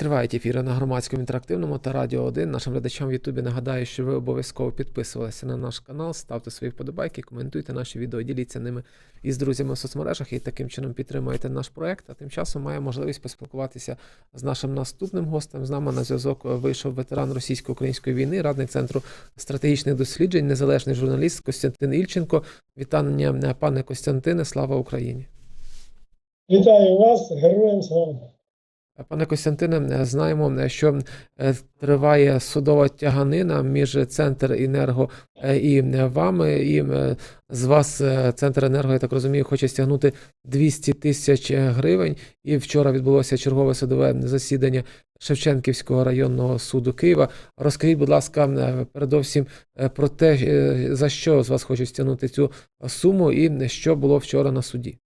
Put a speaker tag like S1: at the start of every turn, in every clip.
S1: Тривають ефіри на громадському інтерактивному та Радіо 1. Нашим глядачам в Ютубі нагадаю, що ви обов'язково підписувалися на наш канал, ставте свої вподобайки, коментуйте наші відео, діліться ними із друзями в соцмережах і таким чином підтримуєте наш проект. А тим часом має можливість поспілкуватися з нашим наступним гостем. З нами на зв'язок вийшов ветеран російсько-української війни, радник центру стратегічних досліджень, незалежний журналіст Костянтин Ільченко. Вітання, пане Костянтине, слава Україні!
S2: Вітаю вас, героям слава.
S1: Пане Костянтине, знаємо, що е, триває судова тяганина між Центр Енерго е, і вами. І е, з вас е, Центр Енерго, я так розумію, хоче стягнути 200 тисяч гривень. І вчора відбулося чергове судове засідання Шевченківського районного суду Києва. Розкажіть, будь ласка, е, передовсім е, про те, е, за що з вас хочуть стягнути цю суму, і що було вчора на суді.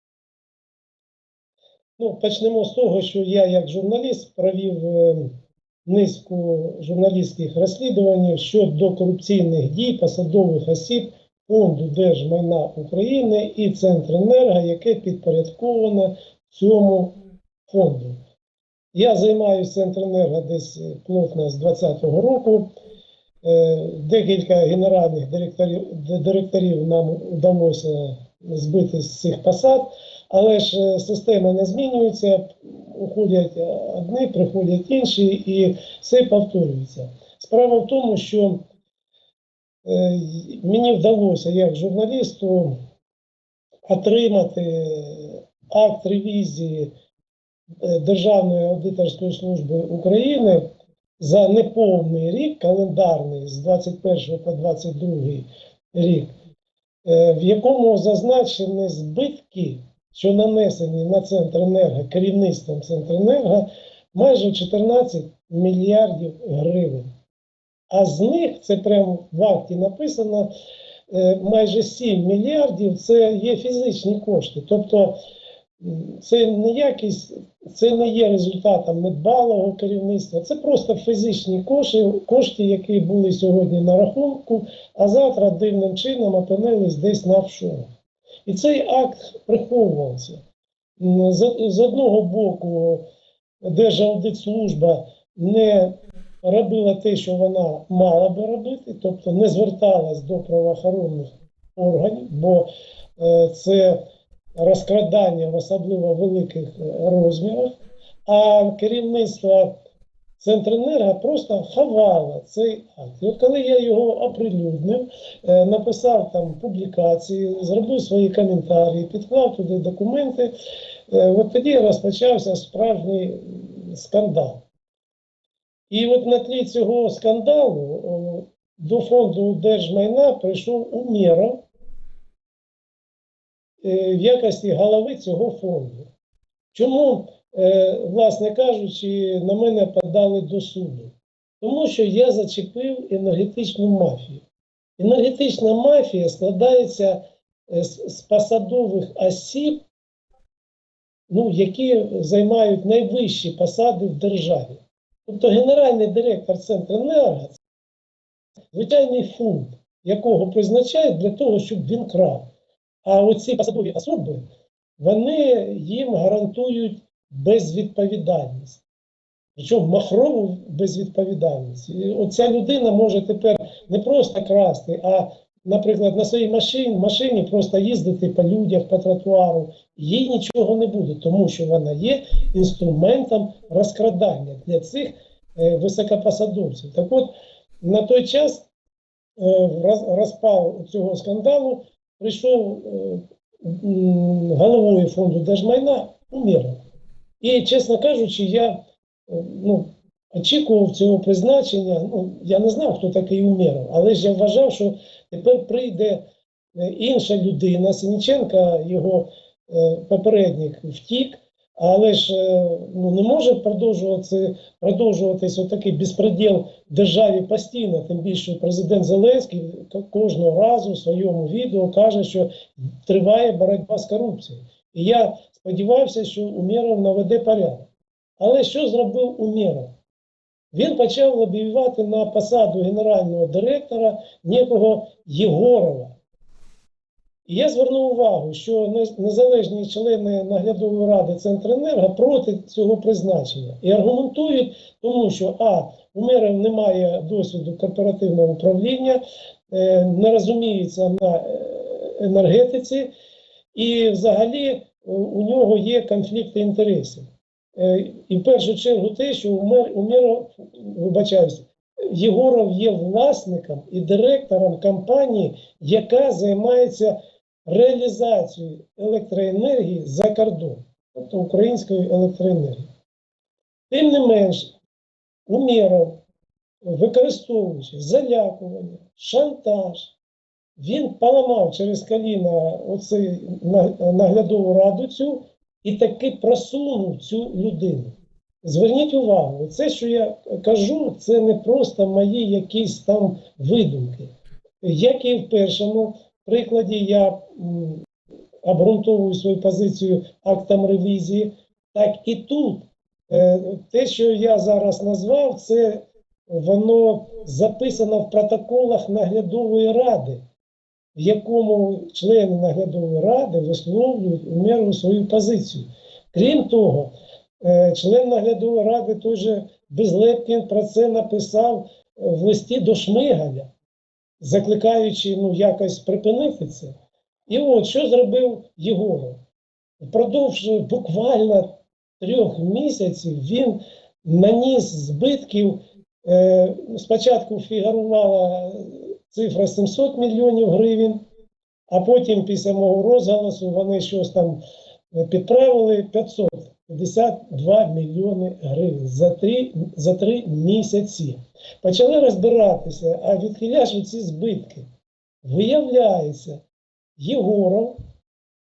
S2: Ну, почнемо з того, що я, як журналіст, провів е, низку журналістських розслідувань щодо корупційних дій посадових осіб Фонду держмайна України і Центренерго, яке підпорядковано цьому фонду. Я займаюся Центренерго десь плотно з 2020 року. Е, Декілька генеральних директорів, директорів нам вдалося збити з цих посад. Але ж е, система не змінюється, уходять одні, приходять інші, і все повторюється. Справа в тому, що е, мені вдалося як журналісту отримати акт ревізії е, Державної аудиторської служби України за неповний рік, календарний з 21 по 22 рік, е, в якому зазначені збитки що нанесені на Центренерго керівництвом Центренерго майже 14 мільярдів гривень. А з них, це прямо в акті написано, е, майже 7 мільярдів це є фізичні кошти. Тобто це не якість, це не є результатом недбалого керівництва, це просто фізичні кошти, кошти, які були сьогодні на рахунку, а завтра дивним чином опинились десь на офшорах. І цей акт приховувався. З, з одного боку, Держаудитслужба не робила те, що вона мала би робити, тобто не зверталась до правоохоронних органів, бо е, це розкрадання в особливо великих е, розмірах, а керівництво Центренерго просто ховало цей акт. І от коли я його оприлюднив, е, написав там публікації, зробив свої коментарі, підклав туди документи, е, от тоді розпочався справжній скандал. І от на тлі цього скандалу до фонду держмайна прийшов Умєров е, в якості голови цього фонду. Чому, власне кажучи, на мене подали до суду? Тому що я зачепив енергетичну мафію. Енергетична мафія складається е, з посадових осіб, ну, які займають найвищі посади в державі. Тобто генеральний директор Центренерго це звичайний фонд, якого призначають для того, щоб він крав. А оці посадові особи, вони їм гарантують безвідповідальність. Причому махрову безвідповідальність. І оця людина може тепер не просто красти, а, наприклад, на своїй машині, машині просто їздити по людях, по тротуару. Їй нічого не буде, тому що вона є інструментом розкрадання для цих е, високопосадовців. Так от, на той час е, розпал цього скандалу прийшов е, головою фонду держмайна Умєров. І, чесно кажучи, я е, ну, очікував цього призначення. Ну, я не знав, хто такий Умєров, але ж я вважав, що тепер прийде е, інша людина. Синіченка, його е, попередник, втік. Але ж ну, не може продовжуватися, продовжуватись отакий безпреділ державі постійно, тим більше президент Зеленський кожного разу в своєму відео каже, що триває боротьба з корупцією. І я сподівався, що Умєров наведе порядок. Але що зробив Умєров? Він почав лобіювати на посаду генерального директора некого Єгорова. І я звернув увагу, що незалежні члени наглядової ради Центренерго проти цього призначення і аргументують, тому що а у мерів немає досвіду корпоративного управління, е, не розуміється на е, енергетиці, і взагалі у нього є конфлікти інтересів. Е, І в першу чергу те, що у мер, у Єгоров є власником і директором компанії, яка займається реалізацією електроенергії за кордон, тобто української електроенергії. Тим не менш, Умєров, використовуючи залякування, шантаж, він поламав через коліна оцей наглядову раду цю і таки просунув цю людину. Зверніть увагу, це, що я кажу, це не просто мої якісь там видумки. Як і в першому прикладі, я обґрунтовую свою позицію актом ревізії, так і тут е, те, що я зараз назвав, це воно записано в протоколах наглядової ради, в якому члени наглядової ради висловлюють у міру свою позицію. Крім того, е, член наглядової ради той же Безлепкін про це написав в листі до Шмигаля, закликаючи ну, якось припинити це. І от що зробив Єгоров? Впродовж буквально трьох місяців він наніс збитків. Е, спочатку фігурувала цифра 700 мільйонів гривень, а потім після мого розголосу вони щось там підправили 552 мільйони гривень за три, за три місяці. Почали розбиратися, а відхиляш ці збитки. Виявляється, Єгоров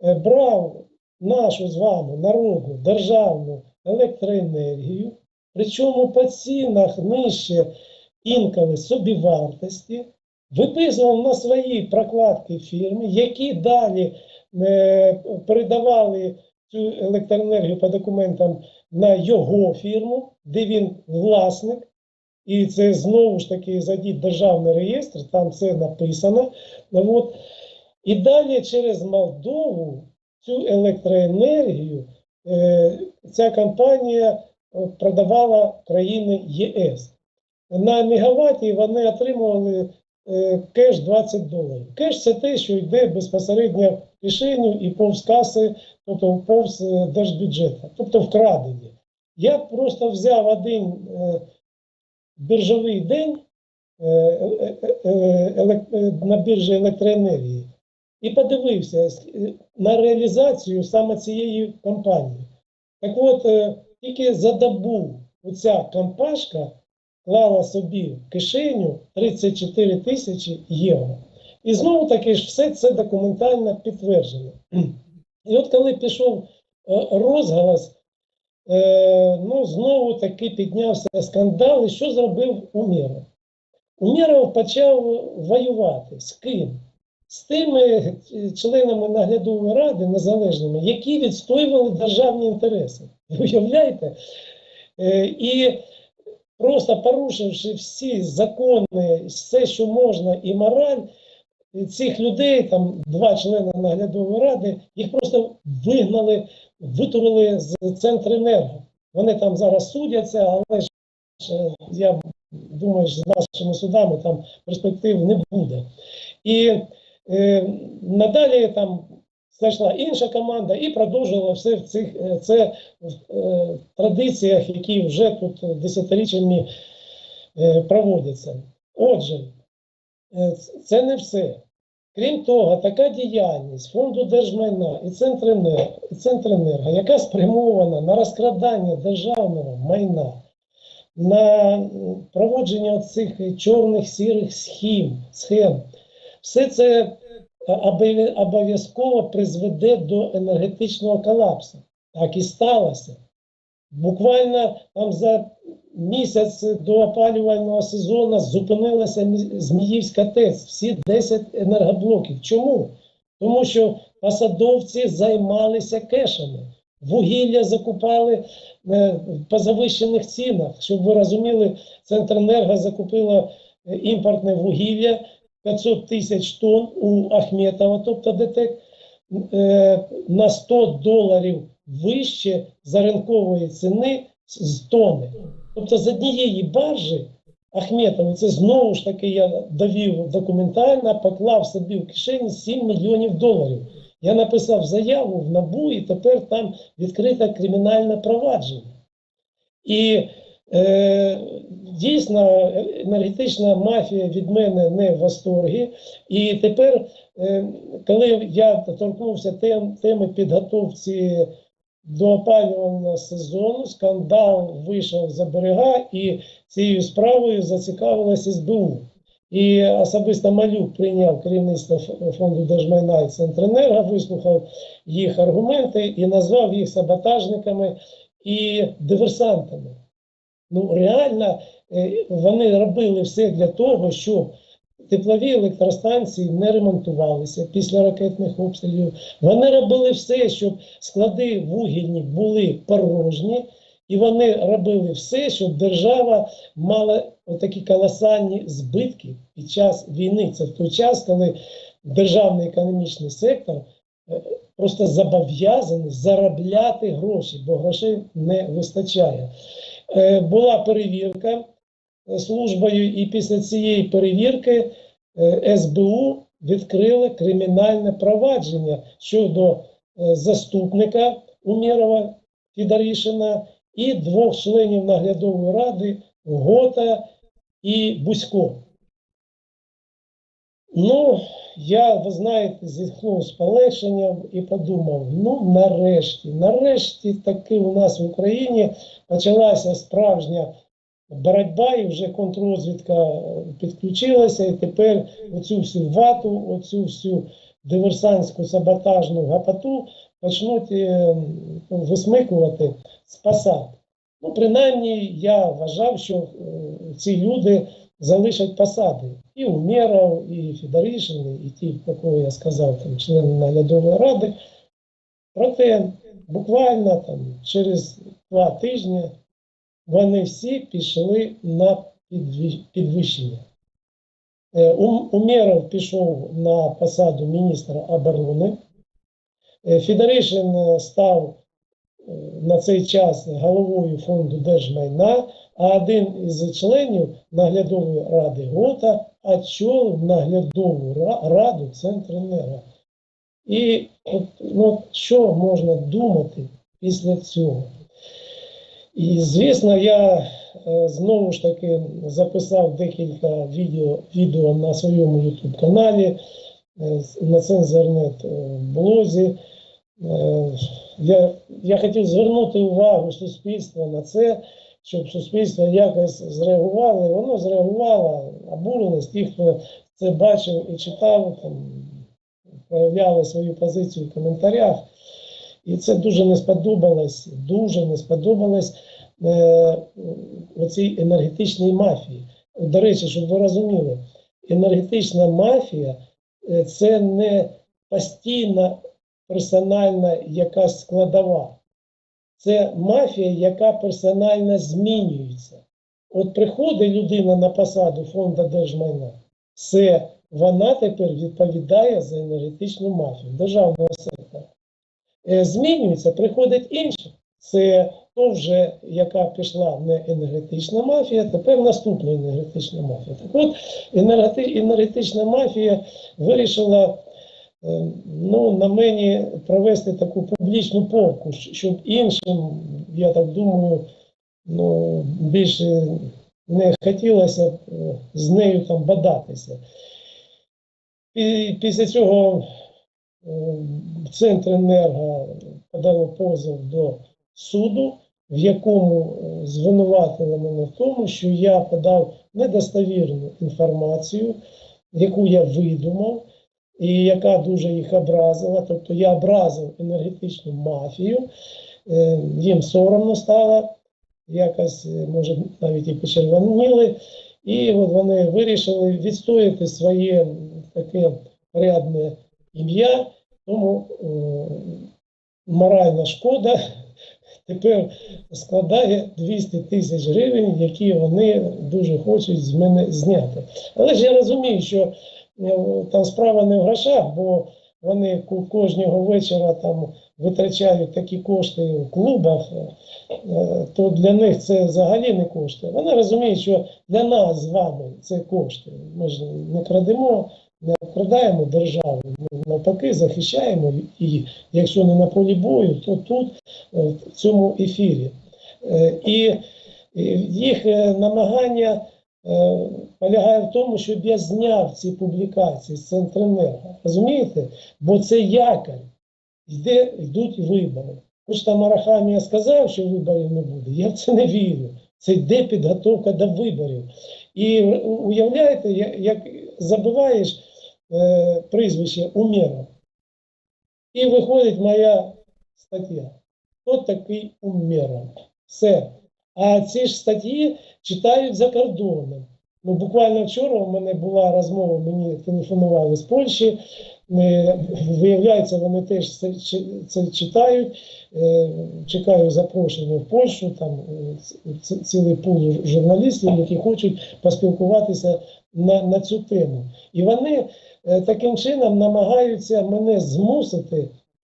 S2: е, брав нашу з вами народну державну електроенергію, причому по цінах нижче інколи собівартості, виписував на свої прокладки фірми, які далі е, передавали цю електроенергію по документам на його фірму, де він власник. І це знову ж таки зайдіть державний реєстр, там це написано. От. І далі через Молдову цю електроенергію е, ця компанія продавала країни ЄС. На мегаватті вони отримували кеш 20 доларів. Кеш це те, що йде безпосередньо в кишеню і повз каси, тобто повз е, держбюджету, тобто вкрадені. Я просто взяв один е, біржовий день е, е, е, е, на біржі електроенергії і подивився е, на реалізацію саме цієї компанії. Так от, е, тільки за добу оця компашка клала собі в кишеню 34 тисячі євро. І знову таки ж все це документально підтверджено. І от коли пішов е, розголос, е, ну знову таки піднявся скандал, і що зробив Умєров? Умєров почав воювати з ким? З тими е, членами наглядової ради незалежними, які відстоювали державні інтереси. Уявляєте? І просто порушивши всі закони, все, що можна, і мораль, цих людей, там два члени наглядової ради, їх просто вигнали, витурили з Центренерго. Вони там зараз судяться, але ж е, я думаю, що з нашими судами там перспектив не буде. І е, надалі там знайшла інша команда і продовжувала все в цих е, це в е, традиціях, які вже тут десятиріччями е, проводяться. Отже, це не все. Крім того, така діяльність фонду держмайна і Центренерго, і Центренерго, яка спрямована на розкрадання державного майна, на проводження цих чорних сірих схем, схем, все це обов'язково призведе до енергетичного колапсу. Так і сталося. Буквально там за місяць до опалювального сезону зупинилася Зміївська ТЕЦ, всі 10 енергоблоків. Чому? Тому що посадовці займалися кешами. Вугілля закупали е, по завищених цінах. Щоб ви розуміли, Центренерго закупило е, імпортне вугілля 500 тисяч тонн у Ахметова, тобто ДТЕК, е, на 100 доларів вище за ринкової ціни з тонни. Тобто з однієї баржі Ахметової, це знову ж таки я довів документально, поклав собі в кишені 7 мільйонів доларів. Я написав заяву в НАБУ і тепер там відкрите кримінальне провадження. І дійсно енергетична мафія від мене не в восторгі. І тепер, е, коли я торкнувся тем, теми підготовці до опалювального сезону, скандал вийшов за берега, і цією справою зацікавилась СБУ. І особисто Малюк прийняв керівництво фонду держмайна і Центренерго, вислухав їх аргументи і назвав їх саботажниками і диверсантами. Ну, реально, е, вони робили все для того, щоб теплові електростанції не ремонтувалися після ракетних обстрілів. Вони робили все, щоб склади вугільні були порожні, і вони робили все, щоб держава мала такі колосальні збитки під час війни. Це в той час, коли державний економічний сектор е, просто зобов'язаний заробляти гроші, бо грошей не вистачає. Е, Була перевірка е, службою, і після цієї перевірки е, СБУ відкрили кримінальне провадження щодо заступника Умєрова Фідарішина і двох членів наглядової ради Гота і Бусько. Ну, я, ви знаєте, зітхнув з полегшенням і подумав: ну, нарешті, нарешті таки у нас в Україні почалася справжня боротьба, і вже контррозвідка е, підключилася, і тепер оцю всю вату, оцю всю диверсантську саботажну гапату почнуть е, висмикувати з посад. Ну, принаймні, я вважав, що е, ці люди залишать посади. І Умєров, і Федоришин, і ті, про я сказав, там, члени наглядової ради. Проте буквально там, через два тижні вони всі пішли на підвищення. Е, Умєров пішов на посаду міністра оборони. Е, Федоришин став е, на цей час головою фонду держмайна, а один із членів наглядової ради ГОТА очолив наглядову ра- раду Центренерго. І ну, що можна думати після цього? І, звісно, я е, знову ж таки записав декілька відео, відео на своєму YouTube каналі, е, на цензернет е, блозі. Я, я хотів звернути увагу суспільства на це, щоб суспільство якось зреагувало. І воно зреагувало, обуреність ті, хто це бачив і читав, там, проявляли свою позицію в коментарях. І це дуже не сподобалось, дуже не сподобалось е, оцій енергетичній мафії. До речі, щоб ви розуміли, енергетична мафія е, це не постійна персональна якась складова. Це мафія, яка персонально змінюється. От приходить людина на посаду фонду держмайна, все, вона тепер відповідає за енергетичну мафію державного сектора. Е, Змінюється, приходить інша. Це то вже, яка пішла не енергетична мафія, тепер наступна енергетична мафія. Так от енергетична мафія вирішила ну, на мені провести таку публічну повку, щоб іншим, я так думаю, ну, більше не хотілося б, е, з нею там бадатися. І після цього е, Центр енерго подало позов до суду, в якому е, звинуватили мене в тому, що я подав недостовірну інформацію, яку я видумав, і яка дуже їх образила. Тобто я образив енергетичну мафію, е, їм соромно стало, якось, е, може, навіть і почервоніли. І от вони вирішили відстояти своє таке порядне ім'я, тому е, моральна шкода тепер складає 200 тисяч гривень, які вони дуже хочуть з мене зняти. Але ж я розумію, що там справа не в грошах, бо вони кожного вечора там витрачають такі кошти в клубах, е, то для них це взагалі не кошти. Вони розуміють, що для нас з вами це кошти. Ми ж не крадемо, не обкрадаємо державу, ми навпаки захищаємо її. Якщо не на полі бою, то тут, е, в цьому ефірі. Е, І і їх е, намагання е, полягає в тому, щоб я зняв ці публікації з Центренерго. Розумієте? Бо це якорь. Йде, йдуть вибори. Хоч там Арахамія сказав, що виборів не буде, я в це не вірю. Це йде підготовка до виборів. І уявляєте, як забуваєш е, прізвище Умєров, і виходить моя стаття. Хто такий Умєров? Все. А ці ж статті читають за кордоном. Ну, буквально вчора у мене була розмова, мені телефонували з Польщі. Е, Виявляється, вони теж це, це читають. Е, Чекаю запрошення в Польщу, там е, цілий пул журналістів, які хочуть поспілкуватися на, на цю тему. І вони таким чином намагаються мене змусити.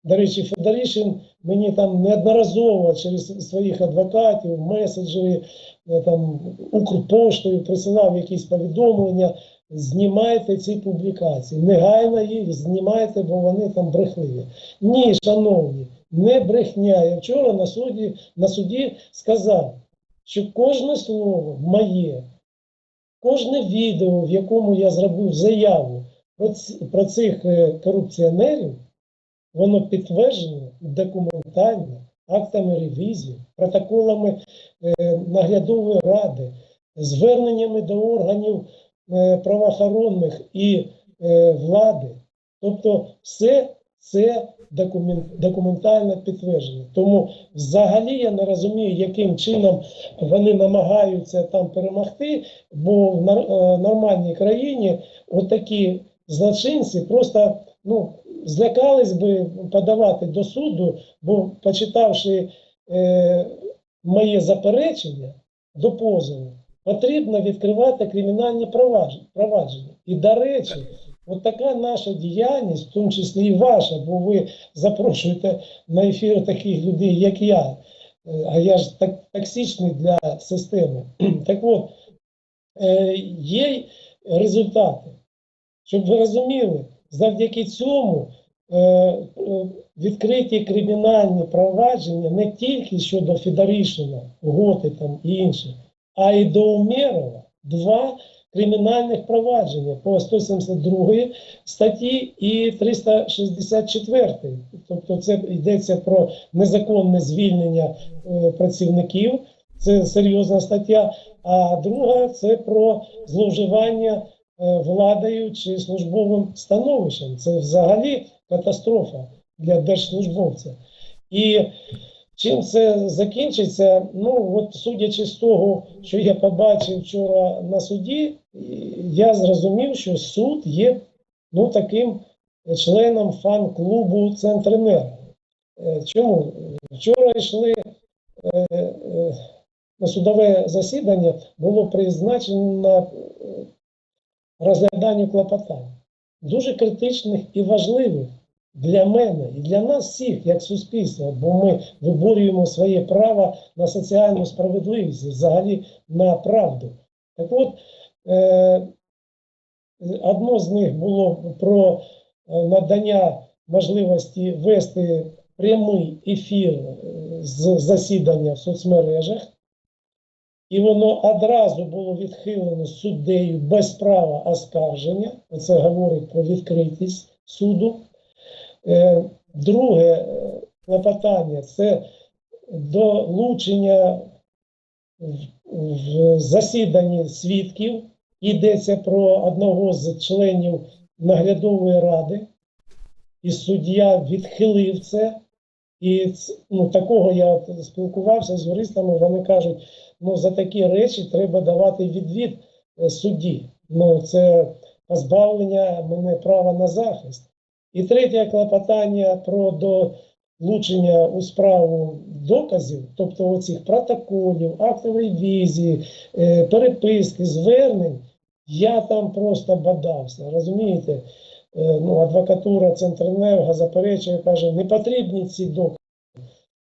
S2: До речі, Федоришин мені там неодноразово через своїх адвокатів, меседжери, е, там Укрпоштою присилав якісь повідомлення. Знімайте ці публікації, негайно їх знімайте, бо вони там брехливі. Ні, шановні, не брехня. Я вчора на суді, на суді сказав, що кожне слово моє, кожне відео, в якому я зробив заяву про, ці- про цих е, корупціонерів, воно підтверджено документально, актами ревізії, протоколами е, наглядової ради, зверненнями до органів е, правоохоронних і е, влади. Тобто все це документ, документально підтверджено. Тому взагалі я не розумію, яким чином вони намагаються там перемогти, бо в нормальній країні отакі злочинці просто ну, злякались би подавати до суду, бо почитавши е, моє заперечення до позову, потрібно відкривати кримінальні провадження. І, до речі, от така наша діяльність, в тому числі і ваша, бо ви запрошуєте на ефір таких людей, як я, Е, а я ж так, токсичний для системи. Так от, е, є результати. Щоб ви розуміли, завдяки цьому е, е, відкриті кримінальні провадження не тільки щодо Федоришина, Готи там і інших, а й до Умєрова два кримінальних провадження по 172 статті і 364. Тобто це йдеться про незаконне звільнення е, працівників, це серйозна стаття. А друга це про зловживання владою чи службовим становищем. Це взагалі катастрофа для держслужбовця. І чим це закінчиться? Ну, от судячи з того, що я побачив вчора на суді, я зрозумів, що суд є ну, таким членом фан-клубу Центренерго. Е, Чому? Вчора йшли е, е, на судове засідання, було призначено на е, розгляданню клопотань. Дуже критичних і важливих для мене і для нас всіх, як суспільства, бо ми виборюємо своє право на соціальну справедливість, взагалі на правду. Так от, е, одно з них було про е, надання можливості вести прямий ефір е, з засідання в соцмережах. І воно одразу було відхилено суддею без права оскарження. Це говорить про відкритість суду. Е, Друге е, клопотання це долучення в, засіданні свідків. Йдеться про одного з членів наглядової ради, і суддя відхилив це. І ну, такого я спілкувався з юристами, вони кажуть, ну за такі речі треба давати відвід е, судді. Ну, це позбавлення мене права на захист. І третє клопотання про долучення у справу доказів, тобто оцих протоколів, актів ревізії, е, переписки, звернень. Я там просто бадався, розумієте? Е, Ну, адвокатура Центренерго заперечує, каже, не потрібні ці докази.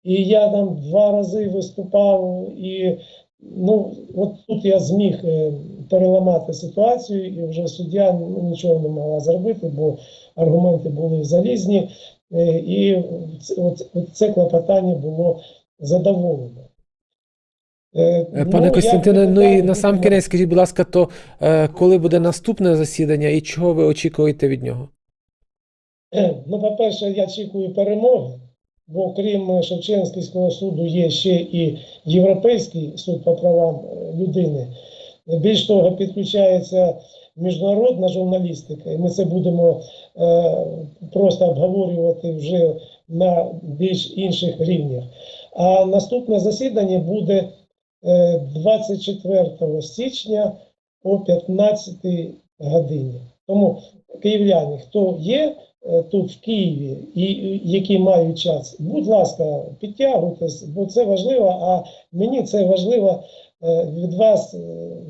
S2: І я там два рази виступав, і ну, от тут я зміг е, переламати ситуацію, і вже суддя ну, нічого не могла зробити, бо аргументи були залізні, е, і це, от, от це клопотання було задоволено. Е,
S1: Е,
S2: ну,
S1: Пане Костянтине, ну і на сам кінець скажіть, будь ласка, то е, коли буде наступне засідання і чого ви очікуєте від нього?
S2: Ну, по-перше, я очікую перемоги, бо крім Шевченківського суду є ще і Європейський суд по правам людини. Більш того, підключається міжнародна журналістика, і ми це будемо е, просто обговорювати вже на більш інших рівнях. А наступне засідання буде 24 січня о 15 годині. Тому київляни, хто є е, тут в Києві і які мають час, будь ласка, підтягуйтесь, бо це важливо. А мені це важливо е, від вас е,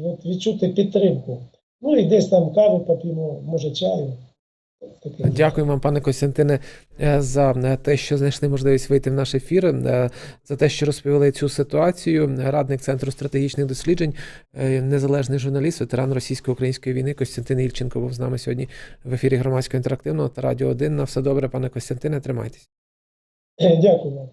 S2: от, відчути підтримку. Ну і десь там кави поп'ємо, може чаю.
S1: Дякую вам, пане Костянтине, е, за е, те, що знайшли можливість вийти в наш ефір, е, за те, що розповіли цю ситуацію. Радник Центру стратегічних досліджень, незалежний журналіст, ветеран російсько-української війни Костянтин Ільченко був з нами сьогодні в ефірі громадського інтерактивного та радіо 1. На все добре, пане Костянтине, тримайтесь.
S2: Дякую.